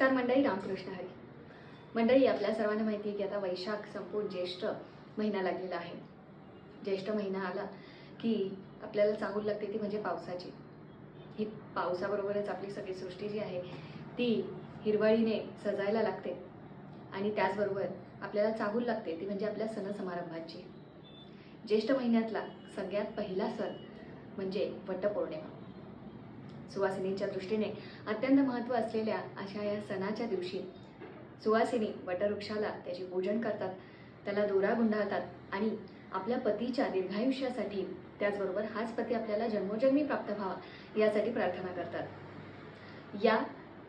नमस्कार मंडळी रामकृष्ण हरी. मंडळी आपल्या सर्वांना माहिती आहे की आता वैशाख संपूर्ण ज्येष्ठ महिना लागलेला आहे. ज्येष्ठ महिना आला की आपल्याला चाहूल लागते ती म्हणजे पावसाची. ही पावसाबरोबरच आपली सगळी सृष्टी जी आहे ती हिरवळीने सजायला लागते. आणि त्याचबरोबर आपल्याला चाहूल लागते ती म्हणजे आपल्या सण समारंभाची. ज्येष्ठ महिन्यातला सगळ्यात पहिला सण म्हणजे वटपौर्णिमा. सुवासिनींच्या दृष्टीने अत्यंत महत्त्व असलेल्या अशा या सणाच्या दिवशी सुवासिनी वटवृक्षाला त्याचे पूजन करतात त्याला दोरा गुंडाळतात आणि आपल्या पतीच्या दीर्घायुष्यासाठी त्याचबरोबर हाच पती आपल्याला जन्मोजन्मी प्राप्त व्हावा यासाठी प्रार्थना करतात. या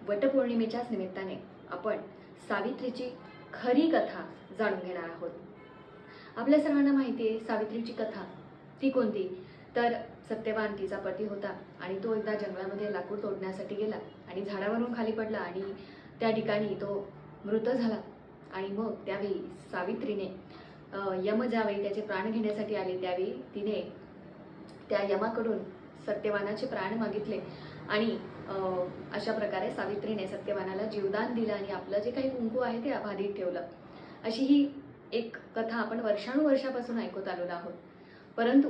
वटपौर्णिमेच्याच निमित्ताने आपण सावित्रीची खरी कथा जाणून घेणार आहोत. आपल्या सर्वांना माहिती आहे सावित्रीची कथा. ती कोणती? तर सत्यवान तिचा पती होता आणि तो एकदा जंगलामध्ये लाकूड तोडण्यासाठी गेला आणि झाडावरून खाली पडला आणि त्या ठिकाणी तो मृत झाला. आणि मग त्यावेळी सावित्रीने यम ज्यावेळी त्याचे प्राण घेण्यासाठी आले त्यावेळी तिने त्या यमाकडून सत्यवानाचे प्राण मागितले. आणि अशा प्रकारे सावित्रीने सत्यवानाला जीवदान दिलं आणि आपलं जे काही कुंकू आहे ते अबाधित ठेवलं. अशी ही एक कथा आपण वर्षानुवर्षापासून ऐकत आलेलो आहोत. परंतु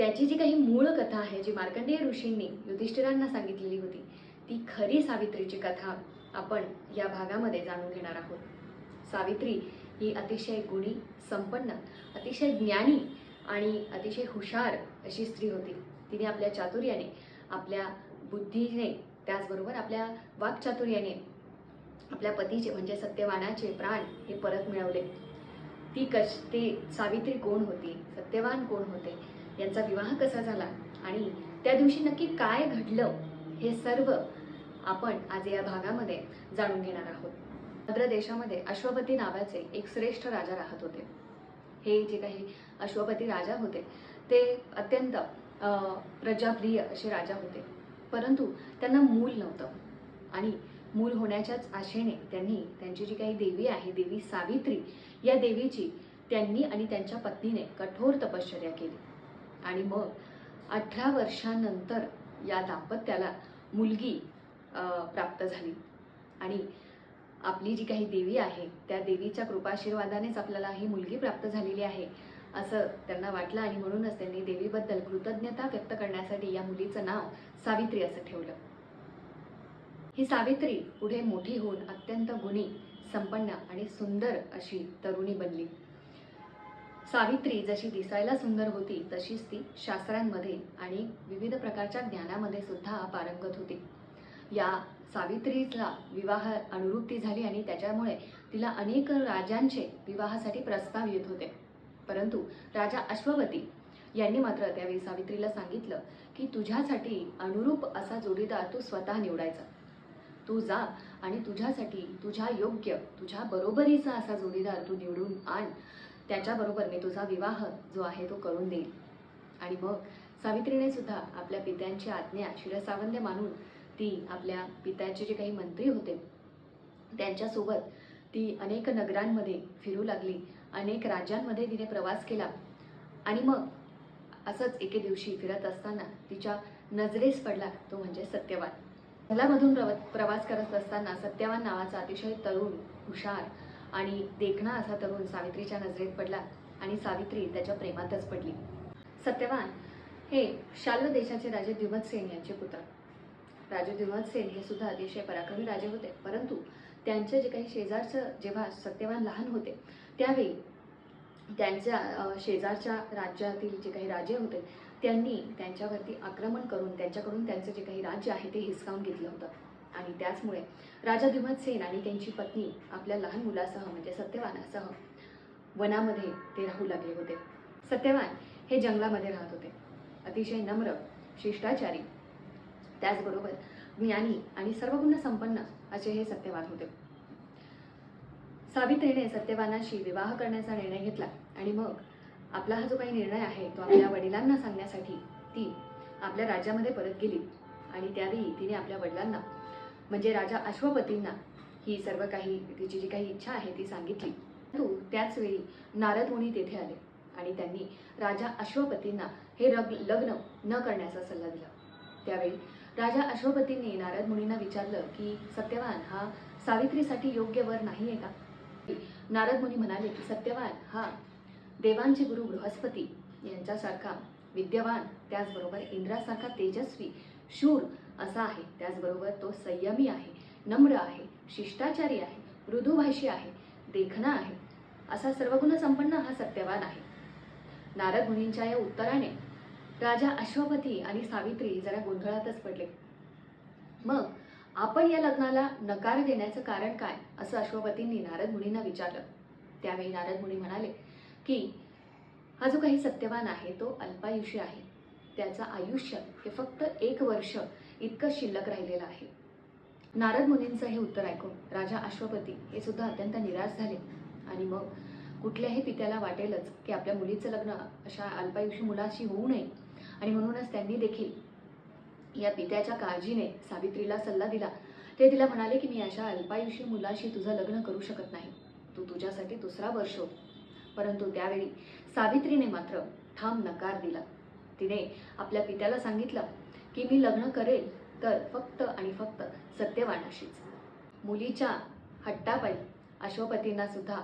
त्याची जी काही मूळ कथा आहे जी मार्कंडेय ऋषींनी युधिष्ठिरांना सांगितलेली होती ती खरी सावित्रीची कथा आपण या भागामध्ये जाणून घेणार आहोत. सावित्री ही अतिशय गुणी संपन्न अतिशय ज्ञानी आणि अतिशय हुशार अशी स्त्री होती. तिने आपल्या चातुर्याने आपल्या बुद्धीने त्याचबरोबर आपल्या वाक्चातुर्याने आपल्या पतीचे म्हणजे सत्यवानाचे प्राण हे परत मिळवले. ती कश ते सावित्री कोण होती? सत्यवान कोण होते? यांचा विवाह कसा झाला आणि त्या दिवशी नक्की काय घडलं हे सर्व आपण आज या भागामध्ये जाणून घेणार आहोत. भद्र देशामध्ये अश्वपती नावाचे एक श्रेष्ठ राजा राहत होते. हे जे काही अश्वपती राजा होते ते अत्यंत प्रजाप्रिय असे राजा होते. परंतु त्यांना मूल नव्हतं आणि मूल होण्याच्याच आशेने त्यांनी त्यांची जी काही देवी आहे देवी सावित्री या देवीची त्यांनी आणि त्यांच्या पत्नीने कठोर तपश्चर्या केली. आणि मग अठरा वर्षानंतर या दाम्पत्याला मुलगी प्राप्त झाली. आणि आपली जी काही देवी आहे त्या देवीच्या कृपाशीर्वादानेच आपल्याला ही मुलगी प्राप्त झालेली आहे असं त्यांना वाटलं आणि म्हणूनच त्यांनी देवीबद्दल कृतज्ञता व्यक्त करण्यासाठी या मुलीचं नाव सावित्री असं ठेवलं. ही सावित्री पुढे मोठी होऊन अत्यंत गुणी संपन्न आणि सुंदर अशी तरुणी बनली. सावित्री जशी दिसायला सुंदर होती तशीच ती शास्त्रांमध्ये आणि विविध प्रकारच्या ज्ञानामध्ये सुद्धा पारंगत होती. या सावित्रीला विवाह अनुरूपती झाली आणि त्याच्यामुळे तिला अनेक राजांचे विवाहासाठी प्रस्ताव येत होते. परंतु राजा अश्वपती यांनी मात्र त्यावेळी सावित्रीला सांगितलं की तुझ्यासाठी अनुरूप असा जोडीदार तू स्वतः निवडायचा. तू जा आणि तुझ्यासाठी तुझ्या योग्य तुझ्या बरोबरीचा असा जोडीदार तू निवडून आण त्याच्याबरोबर मी तुझा विवाह जो आहे तो करून देईल आणि मग सावित्रीने सुद्धा आपल्या पित्यांची आज्ञा शिरसावंद मानून ती आपल्या पित्याचे जे काही मंत्री होते त्यांच्यासोबत ती अनेक नगरांमध्ये फिरू लागली अनेक राज्यांमध्ये तिने प्रवास केला. आणि मग असंच एके दिवशी फिरत असताना तिच्या नजरेस पडला तो म्हणजे सत्यवान. जंगलामधून प्रव प्रवास करत असताना सत्यवान नावाचा अतिशय तरुण हुशार आणि देखणा असा तरुण सावित्रीच्या नजरेत पडला आणि सावित्री त्याच्या प्रेमातच पडली. सत्यवान हे शाल्व देशाचे राजे द्युमतसेन यांचे पुत्र. राजे द्युमतसेन हे सुद्धा अतिशय पराक्रमी राजे होते. परंतु त्यांचे जे काही शेजारचं जेव्हा सत्यवान लहान होते त्यावेळी त्यांच्या शेजारच्या राज्यातील जे काही राजे होते त्यांनी त्यांच्यावरती आक्रमण करून त्यांच्याकडून त्यांचं जे काही राज्य आहे ते हिसकावून घेतलं होतं. आणि त्याचमुळे राजा भीमतसेन आणि त्यांची पत्नी आपल्या लहान मुलासह म्हणजे सत्यवानासह वनामध्ये ते राहू लागले होते. सत्यवान हे जंगलामध्ये राहत होते. अतिशय नम्र शिष्टाचारी त्याचबरोबर ज्ञानी आणि सर्वगुण संपन्न असे हे सत्यवान होते. सावित्रीने सत्यवानाशी विवाह करण्याचा निर्णय घेतला आणि मग आपला हा जो काही निर्णय आहे तो आपल्या वडिलांना सांगण्यासाठी ती आपल्या राज्यामध्ये परत गेली आणि त्यावेळी तिने आपल्या वडिलांना म्हणजे राजा अश्वपतींना ही सर्व काही तिची जी काही इच्छा आहे ती सांगितली. तू त्याचवेळी नारद मुनी तेथे आले आणि त्यांनी राजा अश्वपतींना हे रग लग्न न करण्याचा सल्ला दिला. त्यावेळी राजा अश्वपतींनी नारद मुनींना विचारलं की सत्यवान हा सावित्रीसाठी योग्य वर नाही आहे का? नारद मुनी म्हणाले की सत्यवान हा देवांचे गुरु बृहस्पती यांच्यासारखा विद्यवान त्याचबरोबर इंद्रासारखा तेजस्वी शूर असा आहे. त्याचबरोबर तो संयमी आहे नम्र आहे शिष्टाचारी आहे मृदुभाषी आहे देखणा आहे. असा सर्वगुण संपन्न हा सत्यवान आहे. नारद मुनींच्या या उत्तराने राजा अश्वपती आणि सावित्री जरा गोंधळातच पडले. मग आपण या लग्नाला नकार देण्याचं कारण काय? असं अश्वपतींनी नारद मुनींना विचारलं. त्यावेळी नारद मुनी म्हणाले की हा जो काही सत्यवान आहे तो अल्पायुषी आहे. त्याचं आयुष्य हे फक्त एक वर्ष इतकं शिल्लक राहिलेलं आहे. नारद मुनींचं हे उत्तर ऐकून राजा अश्वपती हे सुद्धा अत्यंत निराश झाले. आणि मग कुठल्याही पित्याला वाटेलच की आपल्या मुलीचं लग्न अशा अल्पायुषी मुलाशी होऊ नये. आणि म्हणूनच त्यांनी देखील या पित्याच्या काळजीने सावित्रीला सल्ला दिला. ते तिला म्हणाले की मी अशा अल्पायुषी मुलाशी तुझं लग्न करू शकत नाही. तू तुझ्यासाठी दुसरा वर्ष हो. परंतु त्यावेळी सावित्रीने मात्र ठाम नकार दिला. तिने आपल्या पित्याला सांगितलं की मी लग्न करेल तर फक्त आणि फक्त सत्यवानाशीच. मुलीच्या हट्टापायी अश्वपतींना सुद्धा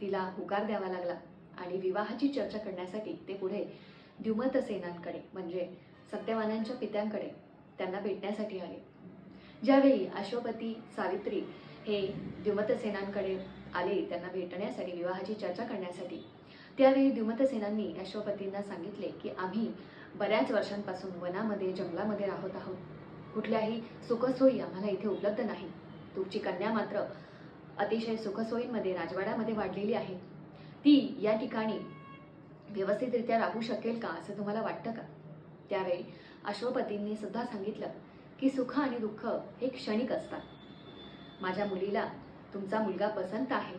तिला हुकार द्यावा लागला आणि विवाहाची चर्चा करण्यासाठी ते पुढे द्युमतसेनांकडे म्हणजे सत्यवानांच्या पित्यांकडे त्यांना भेटण्यासाठी आले. ज्यावेळी अश्वपती सावित्री हे द्युमतसेनांकडे आले त्यांना भेटण्यासाठी विवाहाची चर्चा करण्यासाठी त्यावेळी द्युमतसेनांनी अश्वपतींना सांगितले की आम्ही बऱ्याच वर्षांपासून वनामध्ये जंगलामध्ये राहत आहोत. कुठल्याही सुखसोयी आम्हाला इथे उपलब्ध नाही. तुमची कन्या मात्र अतिशय सुखसोयींमध्ये राजवाड्यामध्ये वाढलेली आहे. ती या ठिकाणी व्यवस्थितरित्या राहू शकेल का असं तुम्हाला वाटतं का? त्यावेळी अश्वपतींनी सुद्धा सांगितलं की सुख आणि दुःख हे क्षणिक असतात. माझ्या मुलीला तुमचा मुलगा पसंत आहे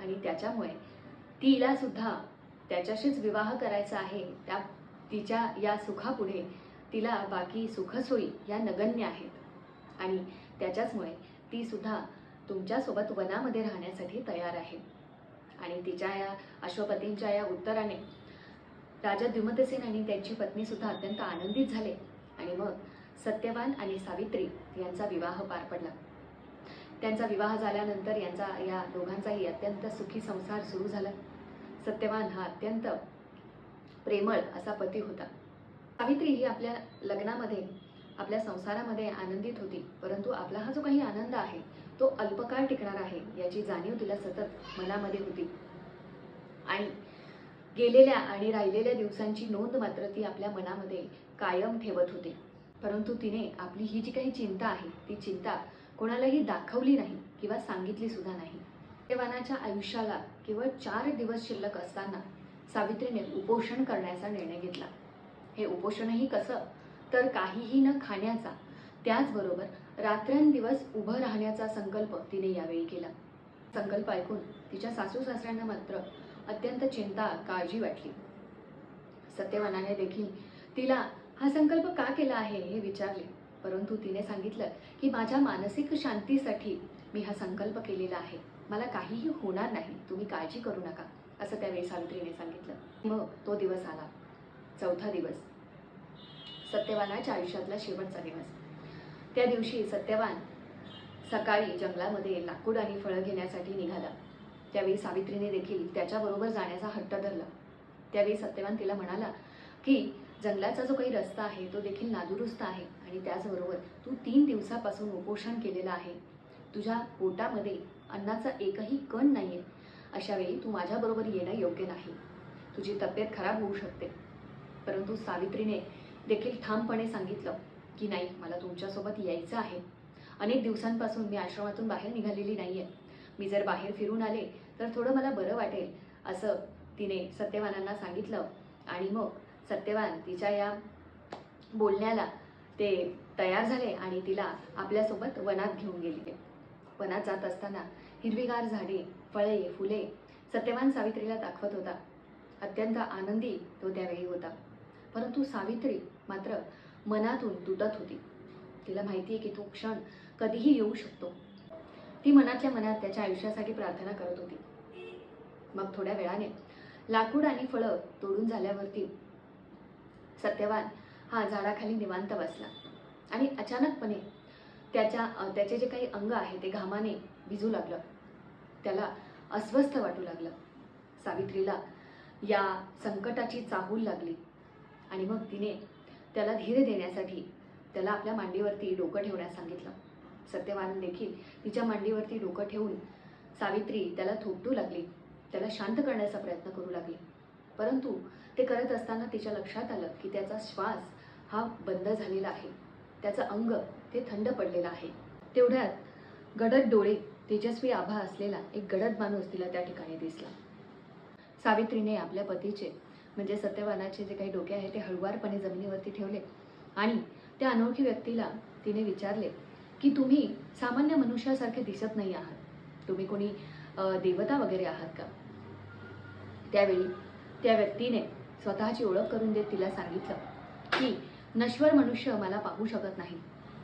आणि त्याच्यामुळे तिला सुद्धा त्याच्याशीच विवाह करायचा आहे त्या तिच्या या सुखापुढे तिला बाकी सुखसोयी या नगण्य आहेत. आणि त्याच्याचमुळे ती सुद्धा तुमच्यासोबत वनामध्ये राहण्यासाठी तयार आहे. आणि तिच्या या अश्वपतींच्या या उत्तराने राजा द्युमतसेन आणि त्यांची पत्नीसुद्धा अत्यंत आनंदित झाले. आणि मग सत्यवान आणि सावित्री यांचा विवाह पार पडला. त्यांचा विवाह झाल्यानंतर यांचा या दोघांचाही अत्यंत सुखी संसार सुरू झाला. सत्यवान हा अत्यंत प्रेमळ असा पती होता. सावित्री ही आपल्या लग्नामध्ये आपल्या संसारामध्ये आनंदित होती परंतु आपला हा जो काही आनंद आहे तो अल्पकाळ टिकणार आहे याची जाणीव तिला सतत मनामध्ये होती. आणि गेलेल्या आणि राहिलेल्या दिवसांची नोंद मात्र ती आपल्या मनामध्ये कायम ठेवत होती. परंतु तिने आपली ही जी काही चिंता आहे ती चिंता कोणालाही दाखवली नाही किंवा सांगितली सुद्धा नाही. देवानाच्या आयुष्याला केवळ चार दिवस शिल्लक असताना सावित्रीने उपोषण करण्याचा निर्णय घेतला. हे उपोषणही कसं? तर काहीही न खाण्याचा. त्याचबरोबर रात्रंदिवस उभं राहण्याचा संकल्प तिने यावेळी केला. संकल्प ऐकून तिच्या सासू सासऱ्यांना मात्र अत्यंत चिंता काळजी वाटली. सत्यवानाने देखील तिला हा संकल्प का केला आहे? हे विचारले. परंतु तिने सांगितलं की माझ्या मानसिक शांतीसाठी मी हा संकल्प केलेला आहे. मला काहीही होणार नाही. तुम्ही काळजी करू नका. असं त्यावेळी सावित्रीने सांगितलं. मग तो दिवस आला. चौथा दिवस. सत्यवानाच्या आयुष्यातला शेवटचा दिवस. त्या दिवशी सत्यवान सकाळी जंगलामध्ये लाकूड आणि फळं घेण्यासाठी निघाला. त्यावेळी सावित्रीने देखील त्याच्याबरोबर जाण्याचा हट्ट धरला. त्यावेळी सत्यवान तिला म्हणाला की जंगलाचा जो काही रस्ता आहे तो देखील नादुरुस्त आहे आणि त्याचबरोबर तू तीन दिवसापासून उपोषण केलेलं आहे. तुझ्या पोटामध्ये अन्नाचा एकही कण नाही आहे अशावेळी तू माझ्याबरोबर येणं योग्य नाही. तुझी तब्येत खराब होऊ शकते. परंतु सावित्रीने देखील ठामपणे सांगितलं की नाही मला तुमच्यासोबत यायचं आहे. अनेक दिवसांपासून मी आश्रमातून बाहेर निघालेली नाही आहे मी जर बाहेर फिरून आले तर थोडं मला बरं वाटेल असं तिने सत्यवानांना सांगितलं. आणि मग सत्यवान तिच्या या बोलण्याला ते तयार झाले आणि तिला आपल्यासोबत वनात घेऊन गेले. वनात जात असताना हिरवीगार झाडे फळे फुले सत्यवान सावित्रीला दाखवत होता. अत्यंत आनंदी तो त्यावेळी होता. परंतु सावित्री मात्र मनातून तुटत होती. तिला माहिती आहे की तो क्षण कधीही येऊ शकतो. ती मनातल्या मनात त्याच्या आयुष्यासाठी प्रार्थना करत होती. मग थोड्या वेळाने लाकूड आणि फळं तोडून झाल्यावरती सत्यवान हा झाडाखाली निवांत बसला आणि अचानकपणे त्याच्या त्याचे जे काही अंग आहे ते घामाने भिजू लागलं. त्याला अस्वस्थ वाटू लागलं. सावित्रीला या संकटाची चाहूल लागली. आणि मग तिने त्याला धीर देण्यासाठी त्याला आपल्या मांडीवरती डोकं ठेवण्यास सांगितलं. सत्यवान देखील तिच्या मांडीवरती डोकं ठेवून सावित्री त्याला थोपटू लागली. त्याला शांत करण्याचा प्रयत्न करू लागली. परंतु ते करत असताना तिच्या लक्षात आलं की त्याचा श्वास हा बंद झालेला आहे. त्याचं अंग ते थंड पडलेलं आहे. तेवढ्यात गडद डोळे तेजस्वी आभा असलेला एक गडद माणूस तिला त्या ठिकाणी दिसला. सावित्रीने आपल्या पतीचे म्हणजे सत्यवानाचे जे काही डोके आहे ते हळुवारपणे जमिनीवरती ठेवले आणि त्या अनोळखी व्यक्तीला तिने विचारले की तुम्ही सामान्य मनुष्यासारखे दिसत नाही आहात. तुम्ही कोणी देवता वगैरे आहात का? त्यावेळी त्या व्यक्तीने स्वतःची ओळख करून देत तिला सांगितलं की नश्वर मनुष्य मला पाहू शकत नाही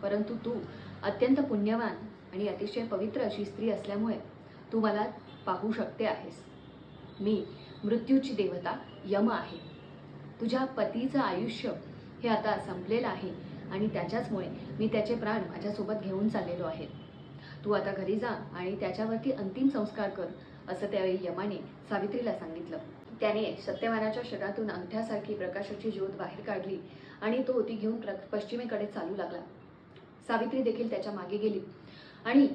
परंतु तू अत्यंत पुण्यवान आणि अतिशय पवित्र अशी स्त्री असल्यामुळे तू मला पाहू शकते आहेस. मी मृत्यूची देवता यम आहे. तुझ्या पतीचं आयुष्य हे आता संपलेलं आहे आणि त्याच्याचमुळे मी त्याचे प्राण माझ्यासोबत घेऊन चाललेलो आहे. तू आता घरी जा आणि त्याच्यावरती अंतिम संस्कार कर असं त्यावेळी यमाने सावित्रीला सांगितलं. त्याने सत्यवानाच्या शरीरातून अंगठ्यासारखी प्रकाशाची ज्योत बाहेर काढली आणि तो ती घेऊन प्र पश्चिमेकडे चालू लागला. सावित्री देखील त्याच्यामागे गेली. आणि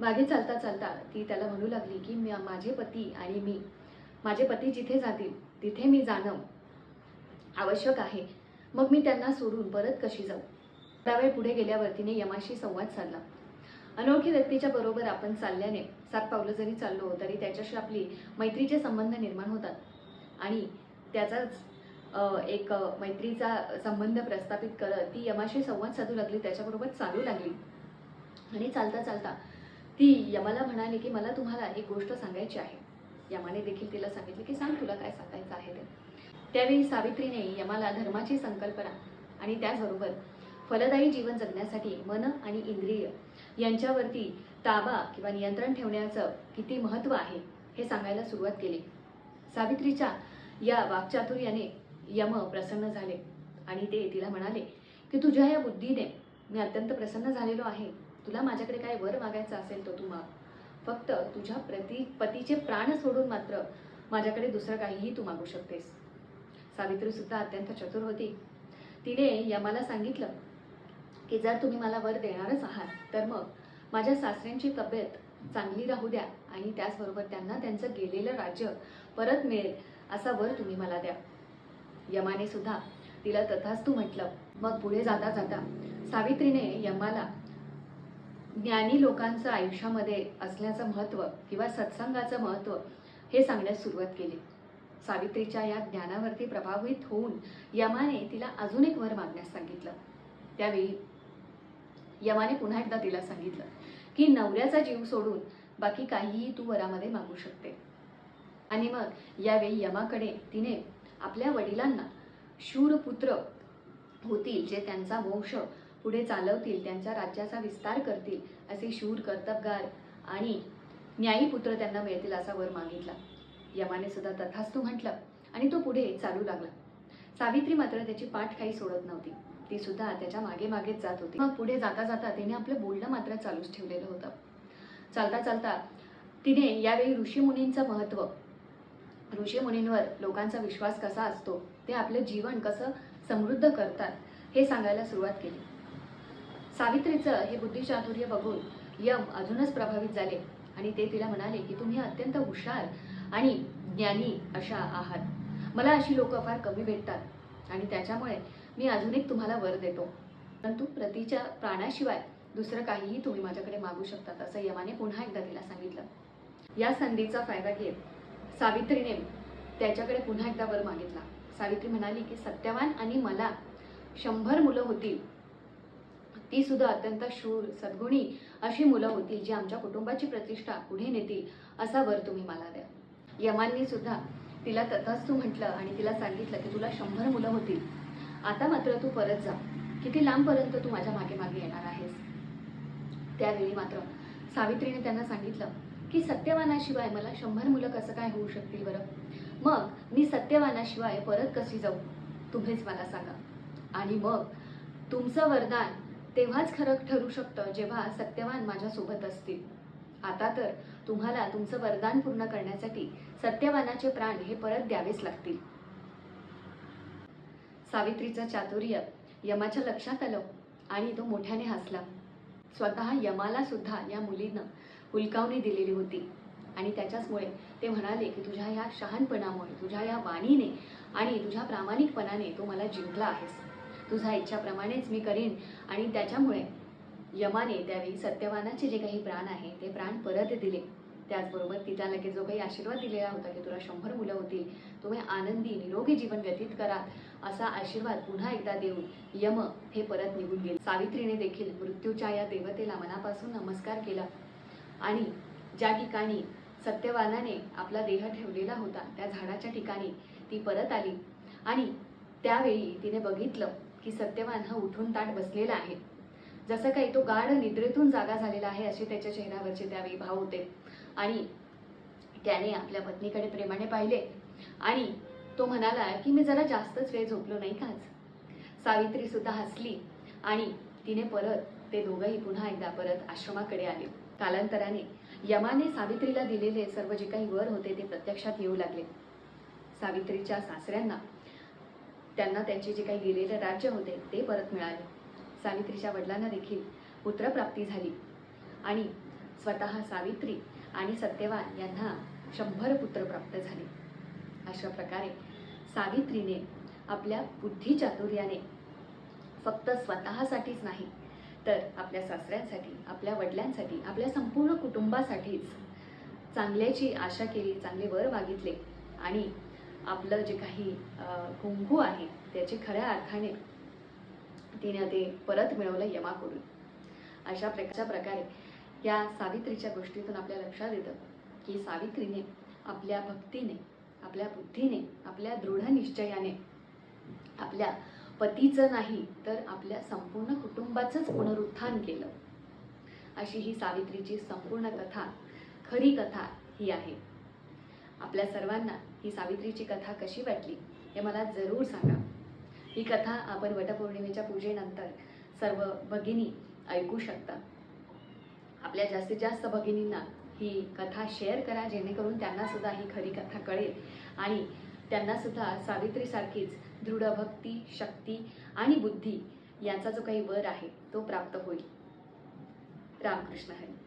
मागे चालता चालता ती त्याला म्हणू लागली की मी माझे पती आणि मी माझे पती जिथे जातील तिथे मी जाणं आवश्यक आहे. मग मी त्यांना सोडून परत कशी जाऊ? त्यावेळी पुढे गेल्यावर तिने यमाशी संवाद साधला. अनोळखी व्यक्तीच्या बरोबर आपण चालल्याने सात पावलं जरी चाललो तरी त्याच्याशी आपली मैत्रीचे संबंध निर्माण होतात. आणि त्याचाच एक मैत्रीचा संबंध प्रस्थापित करत ती यमाशी संवाद साधू लागली त्याच्याबरोबर चालू लागली. आणि चालता चालता ती यमाला म्हणाली की मला तुम्हाला एक गोष्ट सांगायची आहे. यमाने देखील तिला सांगितले की सांग तुला काय सांगायचं आहे ते. त्यावेळी सावित्रीने यमाला धर्माची संकल्पना आणि त्याचबरोबर फलदायी जीवन जगण्यासाठी मन आणि इंद्रिय यांच्यावरती ताबा किंवा नियंत्रण ठेवण्याचं किती महत्त्व आहे हे सांगायला सुरुवात केली. सावित्रीच्या या वाक्चातुर्याने यम प्रसन्न झाले आणि ते तिला म्हणाले की तुझ्या या बुद्धीने मी अत्यंत प्रसन्न झालेलो आहे. तुला माझ्याकडे काय वर मागायचं असेल तो तू माग फक्त तुझ्या प्रति पतीचे प्राण सोडून मात्र माझ्याकडे दुसरं काहीही तू मागू शकतेस. सावित्री सुद्धा अत्यंत चतुर होती. तिने यमाला सांगितलं की जर तुम्ही मला वर देणारच आहात तर मग माझ्या सासऱ्यांची तब्येत चांगली राहू द्या आणि त्याचबरोबर त्यांना त्यांचं गेलेलं राज्य परत मिळेल असा वर तुम्ही मला द्या. यमाने सुद्धा तिला तथास्तू म्हटलं. मग पुढे जाता जाता सावित्रीने यमाला ज्ञानी लोकांचं आयुष्यामध्ये असण्याचं महत्त्व किंवा सत्संगाचं महत्त्व हे सांगण्यास सुरुवात केली. सावित्रीच्या या ज्ञानावरती प्रभावित होऊन यमाने तिला अजून एक वर मागण्यास सांगितलं. त्यावेळी यमाने पुन्हा एकदा तिला सांगितलं की नवऱ्याचा जीव सोडून बाकी काहीही तू वरामध्ये मागू शकते. आणि मग यावेळी यमाकडे तिने आपल्या वडिलांना शूरपुत्र होतील जे त्यांचा वंश पुढे चालवतील त्यांच्या राज्याचा विस्तार करतील असे शूर कर्तबगार आणि न्यायी पुत्र त्यांना मिळतील असा वर मागितला. यमाने सुद्धा तथास्तू म्हटलं आणि तो पुढे चालू लागला. सावित्री मात्र त्याची पाठ काही सोडत नव्हती. ती सुद्धा त्याच्यामागे मागेच जात होती. मग पुढे जाता जाता तिने आपलं बोलणं मात्र चालूच ठेवलेलं होतं. चालता चालता तिने यावेळी ऋषीमुनींचं महत्त्व ऋषीमुनींवर लोकांचा विश्वास कसा असतो ते आपलं जीवन कसं समृद्ध करतात हे सांगायला सुरुवात केली. सावित्रीचं हे बुद्धिचातुर्य बघून यम अजूनच प्रभावित झाले. आणि ते तिला म्हणाले की तुम्ही अत्यंत हुशार आणि ज्ञानी अशा आहात. मला अशी लोक फार कमी भेटतात आणि त्याच्यामुळे मी अजून एक तुम्हाला वर देतो. परंतु प्रतीच्या प्राणाशिवाय दुसरं काहीही तुम्ही माझ्याकडे मागू शकतात असं यमाने पुन्हा एकदा तिला सांगितलं. या संधीचा फायदा घेत सावित्रीने त्याच्याकडे पुन्हा एकदा वर मागितला. सावित्री म्हणाली की सत्यवान आणि मला शंभर मुलं होतील ती सुद्धा अत्यंत शूर सद्गुणी अशी मुलं होती जी आमच्या कुटुंबाची प्रतिष्ठा पुढे नेतील असा वर तुम्ही मला द्या. यमांनी सुद्धा तिला तू म्हटलं आणि तिला सांगितलं की तुला शंभर मुलं होतील. आता मात्र तू परत जा. किती लांबपर्यंत तू माझ्या मागे मागे येणार आहेस? त्यावेळी मात्र सावित्रीने त्यांना सांगितलं की सत्यवानाशिवाय मला शंभर मुलं कसं काय होऊ शकतील बरं? मग मी सत्यवानाशिवाय परत कशी जाऊ? तुम्हीच मला सांगा. आणि मग तुमचं वरदान तेव्हाच खरं ठरू शकतं जेव्हा सत्यवान माझ्यासोबत असतील. आता तर तुम्हाला तुमचं वरदान पूर्ण करण्यासाठी सत्यवानाचे प्राण हे परत द्यावेच लागतील. सावित्रीचं चातुर्य यमाच्या लक्षात आलं आणि तो मोठ्याने हसला. स्वतः यमाला सुद्धा या मुलीनं हुलकावणी दिलेली होती आणि त्याच्याचमुळे ते म्हणाले की तुझ्या या शहाणपणामुळे तुझ्या या वाणीने आणि तुझ्या प्रामाणिकपणाने तू मला जिंकला आहेस. तुझा इच्छाप्रमाणेच मी करीन. आणि त्याच्यामुळे यमाने त्यावेळी सत्यवानाचे जे काही प्राण आहे ते प्राण परत दिले. त्याचबरोबर तिला लगेच जो काही आशीर्वाद दिलेला होता की तुला शंभर मुलं होतील तुम्ही आनंदी निरोगी जीवन व्यतीत करा असा आशीर्वाद पुन्हा एकदा देऊन यम हे परत निघून गेले. सावित्रीने देखील मृत्यूच्या या देवतेला मनापासून नमस्कार केला. आणि ज्या ठिकाणी सत्यवानाने आपला देह ठेवलेला होता त्या झाडाच्या ठिकाणी ती परत आली. आणि त्यावेळी तिने बघितलं की सत्यवान हा उठून ताट बसलेला आहे. जसं काही तो गाढ निद्रेतून जागा झालेला आहे असे त्याच्या चेहऱ्यावरचे त्यावेळी भाव होते. आणि त्याने आपल्या पत्नीकडे प्रेमाने पाहिले. आणि तो म्हणाला की मी जरा जास्तच वेळ झोपलो नाही काच सावित्री सुद्धा हसली. आणि तिने परत ते दोघंही पुन्हा एकदा परत आश्रमाकडे आले. कालांतराने यमाने सावित्रीला दिलेले सर्व जे काही वर होते ते प्रत्यक्षात येऊ लागले. सावित्रीच्या सासऱ्यांना त्यांना त्यांचे जे काही गेलेले राज्य होते ते परत मिळाले. सावित्रीच्या वडिलांना देखील पुत्रप्राप्ती झाली. आणि स्वतः सावित्री आणि सत्यवान यांना शंभर पुत्र प्राप्त झाले. अशा प्रकारे सावित्रीने आपल्या बुद्धिचातुर्याने फक्त स्वतःसाठीच नाही तर आपल्या सासऱ्यांसाठी आपल्या वडिलांसाठी आपल्या संपूर्ण कुटुंबासाठीच चांगल्याची आशा केली चांगले वर मागितले आणि आपलं जे काही कुंकू आहे त्याचे खऱ्या अर्थाने तिने ते परत मिळवलं यमाकडून. अशा प्रकारच्या प्रकारे या सावित्रीच्या गोष्टीतून आपल्या लक्षात येतं की सावित्रीने आपल्या भक्तीने आपल्या बुद्धीने आपल्या दृढ निश्चयाने आपल्या पतीचं नाही तर आपल्या संपूर्ण कुटुंबाचंच पुनरुत्थान केलं. अशी ही सावित्रीची संपूर्ण कथा खरी कथा ही आहे. आपल्या सर्वांना ही सावित्रीची कथा कशी वाटली हे मला जरूर सांगा. ही कथा आपण वटपौर्णिमेच्या पूजेनंतर सर्व भगिनी ऐकू शकता. आपल्या जास्तीत जास्त भगिनींना ही कथा शेअर करा जेणेकरून त्यांनासुद्धा ही खरी कथा कळेल. आणि त्यांनासुद्धा सावित्रीसारखीच दृढ भक्ती शक्ती आणि बुद्धी यांचा जो काही वर आहे तो प्राप्त होईल. रामकृष्ण हरी.